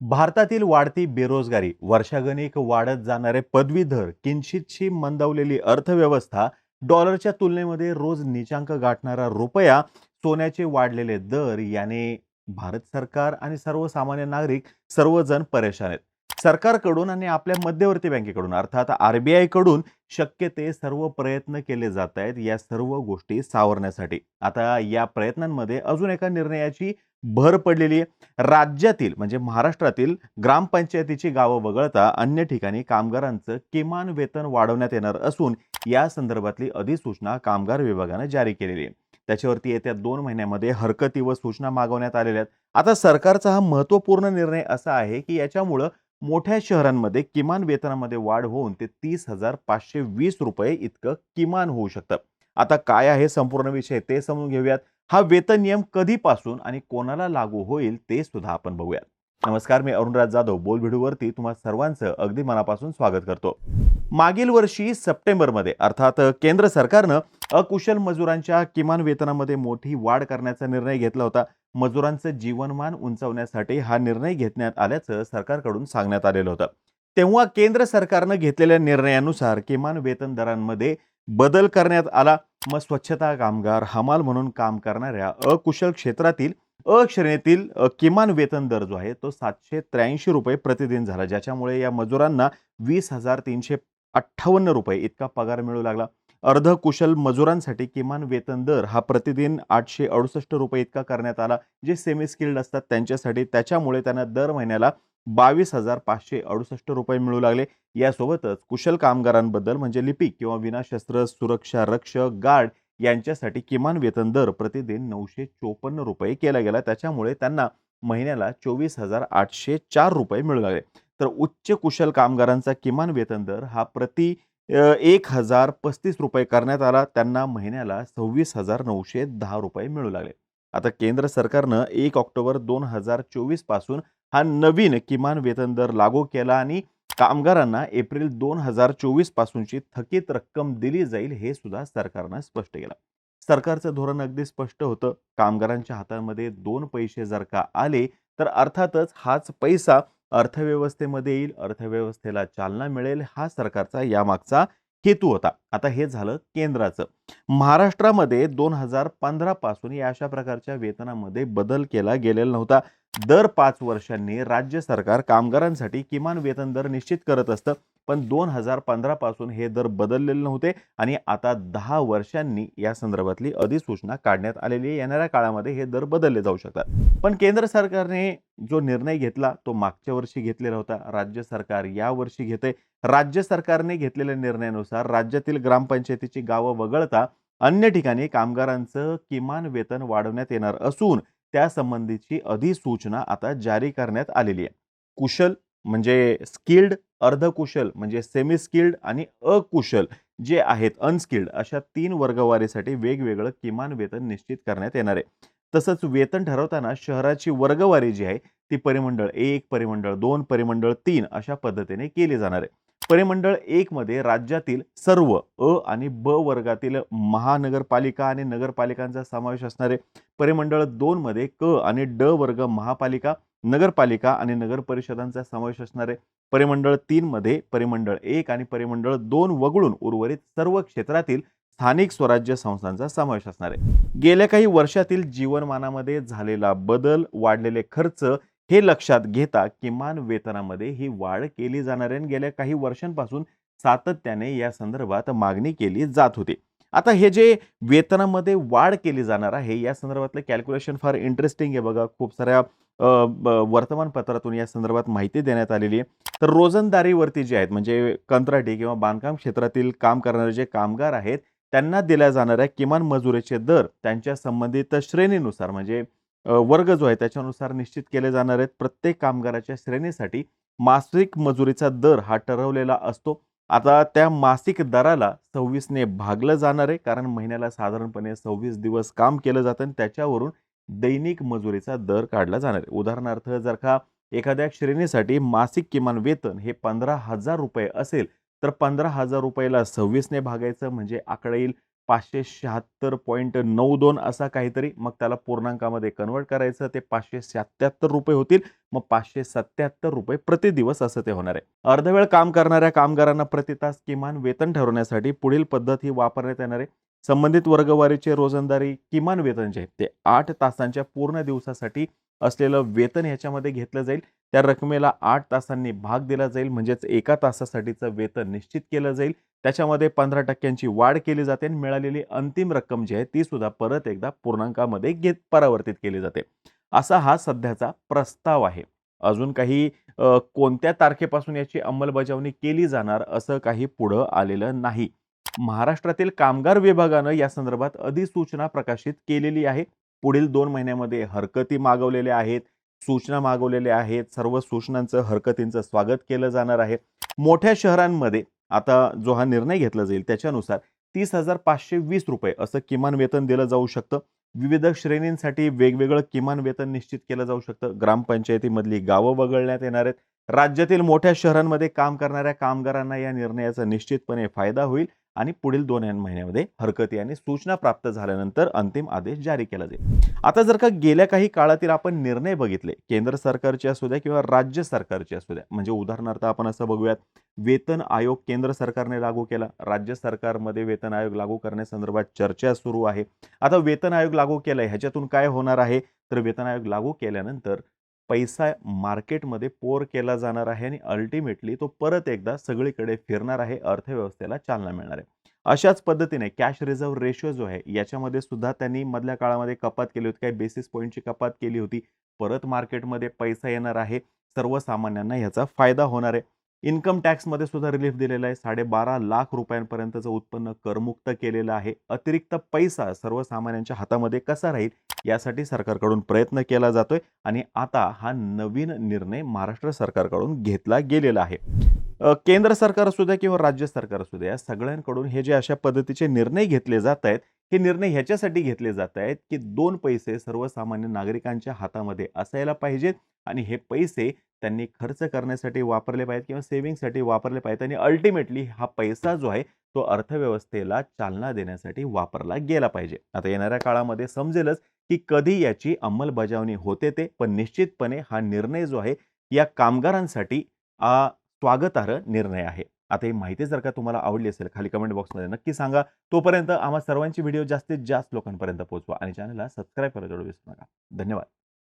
भारतातील वाढती बेरोजगारी वर्षागणिक वाढत जाणारे पदवीधर किंचितशी मंदावलेली अर्थव्यवस्था डॉलरच्या तुलनेमध्ये रोज नीचांक गाठणारा रुपया सोन्याचे वाढलेले दर याने भारत सरकार आणि सर्वसामान्य नागरिक सर्वजण परेशान आहेत. सरकारकडून आणि आपल्या मध्यवर्ती बँकेकडून अर्थात आर बी आयकडून शक्य ते सर्व प्रयत्न केले जात आहेत या सर्व गोष्टी सावरण्यासाठी. आता या प्रयत्नांमध्ये अजून एका निर्णयाची भर पडलेली आहे. राज्यातील म्हणजे महाराष्ट्रातील ग्रामपंचायतीची गावं वगळता अन्य ठिकाणी कामगारांचं किमान वेतन वाढवण्यात येणार असून या संदर्भातली अधिसूचना कामगार विभागानं जारी केलेली आहे. त्याच्यावरती येत्या दोन महिन्यामध्ये हरकती व सूचना मागवण्यात आलेल्या आहेत. आता सरकारचा हा महत्त्वपूर्ण निर्णय असा आहे की याच्यामुळं मोठ्या शहरांमध्ये किमान वेतनामध्ये वाढ होऊन ते तीस हजार पाचशे वीस रुपये इतकं किमान होऊ शकतं. आता काय आहे संपूर्ण विषय ते समजून घेऊयात. हा वेतन नियम कधीपासून आणि कोणाला लागू होईल ते सुद्धा आपण बघूयात. नमस्कार मी अरुणराज जाधव. बोलभिडूवरती तुम्हा सर्वांचं अगदी मनापासून स्वागत करतो. मागील वर्षी सप्टेंबरमध्ये अर्थात केंद्र सरकारनं अकुशल मजुरांच्या किमान वेतनामध्ये मोठी वाढ करण्याचा निर्णय घेतला होता. मजुरांचं जीवनमान उंचावण्यासाठी हा निर्णय घेतण्यात आल्याचं सरकारकडून सांगण्यात आलेलं होतं. तेव्हा केंद्र सरकारनं घेतलेल्या निर्णयानुसार किमान वेतन दरांमध्ये बदल करण्यात आला. मग स्वच्छता कामगार हमाल म्हणून काम करणाऱ्या अकुशल क्षेत्रातील अ श्रेणीतील किमान वेतन दर जो आहे तो सातशे त्र्याऐंशी रुपये प्रतिदिन झाला ज्याच्यामुळे या मजुरांना वीस हजार तीनशे अठ्ठावन्न रुपये इतका पगार मिळू लागला. अर्धकुशल मजुरांसाठी किमान वेतन दर हा प्रतिदिन आठशे अडुसष्ट रुपये इतका करण्यात आला. जे सेमी स्किल्ड असतात त्यांच्यासाठी त्याच्यामुळे त्यांना दर महिन्याला बावीस हजार पाचशे अडुसष्ट रुपये मिळू लागले. यासोबतच कुशल कामगारांबद्दल म्हणजे लिपिक किंवा विनाशस्त्र सुरक्षा रक्षक गार्ड यांच्यासाठी किमान वेतन दर प्रतिदिन नऊशे चोपन्न रुपये केला गेला. त्याच्यामुळे त्यांना महिन्याला चोवीस हजार आठशे चार रुपये मिळू लागले. तर उच्च कुशल कामगारांचा किमान वेतन दर हा प्रति एक हजार पस्तीस रुपये करण्यात आला. त्यांना महिन्याला सव्वीस हजार नऊशे दहा रुपये मिळू लागले. आता केंद्र सरकारनं एक ऑक्टोबर दोन हजार चोवीसपासून हा नवीन किमान वेतन दर लागू केला आणि कामगारांना एप्रिल दोन हजार चोवीस पासूनची थकीत रक्कम दिली जाईल हे सुद्धा सरकारनं स्पष्ट केलं. सरकारचं धोरण अगदी स्पष्ट होतं. कामगारांच्या हातामध्ये दोन पैसे जर का आले तर अर्थातच हाच पैसा अर्थव्यवस्थेमध्ये येईल अर्थव्यवस्थेला चालना मिळेल हा सरकारचा यामागचा हेतू होता. आता हे झालं केंद्राचं. महाराष्ट्रामध्ये दोन हजार पंधरा पासून या अशा प्रकारच्या वेतनामध्ये बदल केला गेलेला नव्हता. दर पाच वर्षांनी राज्य सरकार कामगारांसाठी किमान वेतन दर निश्चित करत असतं. पण दोन हजार पंधरापासून हे दर बदललेले नव्हते आणि आता दहा वर्षांनी या संदर्भातली अधिसूचना काढण्यात आलेली आहे. येणाऱ्या काळामध्ये हे दर बदलले जाऊ शकतात. पण केंद्र सरकारने जो निर्णय घेतला तो मागच्या वर्षी घेतलेला होता. राज्य सरकार या वर्षी घेते राज्य सरकारने घेतलेल्या निर्णयानुसार राज्यातील ग्रामपंचायतीची गावं वगळता अन्य ठिकाणी कामगारांचं किमान वेतन वाढवण्यात येणार असून त्यासंबंधीची अधिसूचना आता जारी करण्यात आलेली आहे. कुशल म्हणजे स्किल्ड अर्धकुशल म्हणजे सेमी स्किल्ड आणि अकुशल जे आहेत अनस्किल्ड अशा तीन वर्गवारीसाठी वेगवेगळं किमान वेतन निश्चित करण्यात येणार आहे. तसंच वेतन ठरवताना शहराची वर्गवारी जी आहे ती परिमंडळ एक परिमंडळ दोन परिमंडळ तीन अशा पद्धतीने केली जाणार आहे. परिमंडळ एकमध्ये राज्यातील सर्व अ आणि ब वर्गातील महानगरपालिका आणि नगरपालिकांचा समावेश असणार आहे. परिमंडळ दोनमध्ये क आणि ड वर्ग महापालिका नगरपालिका आणि नगर परिषदांचा समावेश असणारे परिमंडळ तीन मध्ये परिमंडळ एक आणि परिमंडळ दोन वगळून उर्वरित सर्व क्षेत्रातील स्थानिक स्वराज्य संस्थांचा समावेश असणार आहे. गेल्या काही वर्षातील जीवनमानामध्ये झालेला बदल वाढलेले खर्च हे लक्षात घेता किमान वेतनामध्ये ही वाढ केली जाणार आहे आणि गेल्या काही वर्षांपासून सातत्याने या संदर्भात मागणी केली जात होती. आता हे जे वेतनामध्ये वाढ केली जाणार आहे या संदर्भातलं कॅल्क्युलेशन फार इंटरेस्टिंग आहे बघा. खूप साऱ्या वर्तमानपत्रातून या संदर्भात माहिती देण्यात आलेली आहे. तर रोजंदारीवरती जे आहेत म्हणजे कंत्राटी किंवा बांधकाम क्षेत्रातील काम करणारे जे कामगार आहेत त्यांना दिल्या जाणाऱ्या किमान मजुरीचे दर त्यांच्या संबंधित श्रेणीनुसार म्हणजे वर्ग जो आहे त्याच्यानुसार निश्चित केले जाणार आहेत. प्रत्येक कामगाराच्या श्रेणीसाठी मासिक मजुरीचा दर हा ठरवलेला असतो. आता त्या मासिक दराला सव्वीसने भागलं जाणार आहे कारण महिन्याला साधारणपणे सव्वीस दिवस काम केलं जातं आणि त्याच्यावरून दैनिक मजुरीचा दर काढला जाणार आहे. उदाहरणार्थ जर का एखाद्या श्रेणीसाठी मासिक किमान वेतन हे पंधरा हजार रुपये असेल तर पंधरा हजार रुपयाला सव्वीसने भागायचं म्हणजे आकडा येईल पाचशे शहात्तर पॉईंट नऊ दोन असा काहीतरी मग त्याला पूर्णांकामध्ये कन्वर्ट करायचं ते पाचशे सत्याहत्तर रुपये होतील मग पाचशे सत्याहत्तर रुपये प्रति दिवस असं ते होणार आहे. अर्धवेळ काम करणाऱ्या कामगारांना प्रति तास किमान वेतन ठरवण्यासाठी पुढील पद्धत ही वापरण्यात येणार आहे. संबंधित वर्गवारीचे रोजंदारी किमान वेतन जे आहे ते आठ तासांच्या पूर्ण दिवसासाठी असलेलं वेतन ह्याच्यामध्ये घेतलं जाईल. त्या रकमेला आठ तासांनी भाग दिला जाईल. म्हणजेच एका तासासाठीचं वेतन निश्चित केलं जाईल. त्याच्यामध्ये पंधरा टक्क्यांची वाढ केली जाते आणि मिळालेली अंतिम रक्कम जी आहे ती सुद्धा परत एकदा पूर्णांकामध्ये घेत परावर्तित केली जाते. असा हा सध्याचा प्रस्ताव आहे. अजून काही कोणत्या तारखेपासून याची अंमलबजावणी केली जाणार असं काही पुढं आलेलं नाही. महाराष्ट्रातील कामगार विभागानं या संदर्भात अधिसूचना प्रकाशित केलेली आहे. पुढील दोन महिन्यामध्ये हरकती मागवलेल्या आहेत सूचना मागवलेल्या आहेत सर्व सूचनांचं हरकतींचं स्वागत केलं जाणार आहे. मोठ्या शहरांमध्ये आता जो हा निर्णय घेतला जाईल त्याच्यानुसार तीस हजार पाचशे वीस रुपये असं किमान वेतन दिलं जाऊ शकतं. विविध श्रेणींसाठी वेगवेगळं किमान वेतन निश्चित केलं जाऊ शकतं. ग्रामपंचायतीमधली गावं वगळण्यात येणार आहेत. राज्यातील मोठ्या शहरांमध्ये काम करणाऱ्या कामगारांना या निर्णयाचा निश्चितपणे फायदा होईल. आणि पुढील दोन महिन्यामध्ये हरकती आणि सूचना प्राप्त झाल्यानंतर अंतिम आदेश जारी केला जाईल. आता जर का गेल्या काही काळातील आपण निर्णय बघितले केंद्र सरकारचे असू द्या किंवा राज्य सरकारचे असू द्या म्हणजे उदाहरणार्थ आपण असं बघूयात वेतन आयोग केंद्र सरकारने लागू केला राज्य सरकारमध्ये वेतन आयोग लागू करण्यासंदर्भात चर्चा सुरू आहे. आता वेतन आयोग लागू केलाय ह्याच्यातून काय होणार आहे? तर वेतन आयोग लागू केल्यानंतर पैसा मार्केटमध्ये पोर केला जाणार आहे आणि अल्टिमेटली तो परत एकदा सगळीकडे फिरणार आहे अर्थव्यवस्थेला चालना मिळणार आहे. अशाच पद्धतीने कॅश रिझर्व्ह रेशो जो आहे याच्यामध्ये सुद्धा त्यांनी मधल्या काळामध्ये कपात केली होती काही बेसिस पॉईंटची कपात केली होती. परत मार्केटमध्ये पैसा येणार आहे. सर्वसामान्यांना ह्याचा फायदा होणार आहे. इन्कम टॅक्समध्ये सुद्धा रिलीफ दिलेला आहे. साडेबारा लाख रुपयांपर्यंतचं उत्पन्न करमुक्त केलेलं आहे. अतिरिक्त पैसा सर्वसामान्यांच्या हातामध्ये कसा राहील यासाठी सरकारकडून प्रयत्न केला जातोय आणि आता हा नवीन निर्णय महाराष्ट्र सरकारकडून घेतला गेलेला आहे. केंद्र सरकार असू द्या किंवा राज्य सरकार असू द्या या सगळ्यांकडून हे जे अशा पद्धतीचे निर्णय घेतले जात आहेत हे निर्णय ह्याच्यासाठी घेतले जात आहेत की दोन पैसे सर्वसामान्य नागरिकांच्या हातामध्ये असायला पाहिजेत आणि हे पैसे त्यांनी खर्च करण्यासाठी वापरले पाहिजेत किंवा सेव्हिंगसाठी वापरले पाहिजेत आणि अल्टिमेटली हा पैसा जो आहे तो अर्थव्यवस्थेला चालना देण्यासाठी वापरला गेला पाहिजे. आता येणाऱ्या काळामध्ये समजेलच की कधी याची अंमलबजावणी होते ते पण निश्चितपणे हा निर्णय जो आहे या कामगारांसाठी स्वागतार्ह निर्णय आहे. आता ही माहिती जर का तुम्हाला आवडली असेल खाली कमेंट बॉक्समध्ये नक्की सांगा. तोपर्यंत आम्हा सर्वांची व्हिडिओ जास्तीत जास्त लोकांपर्यंत पोहोचवा आणि चॅनलला सबस्क्राईब करायला विसरू नका. धन्यवाद.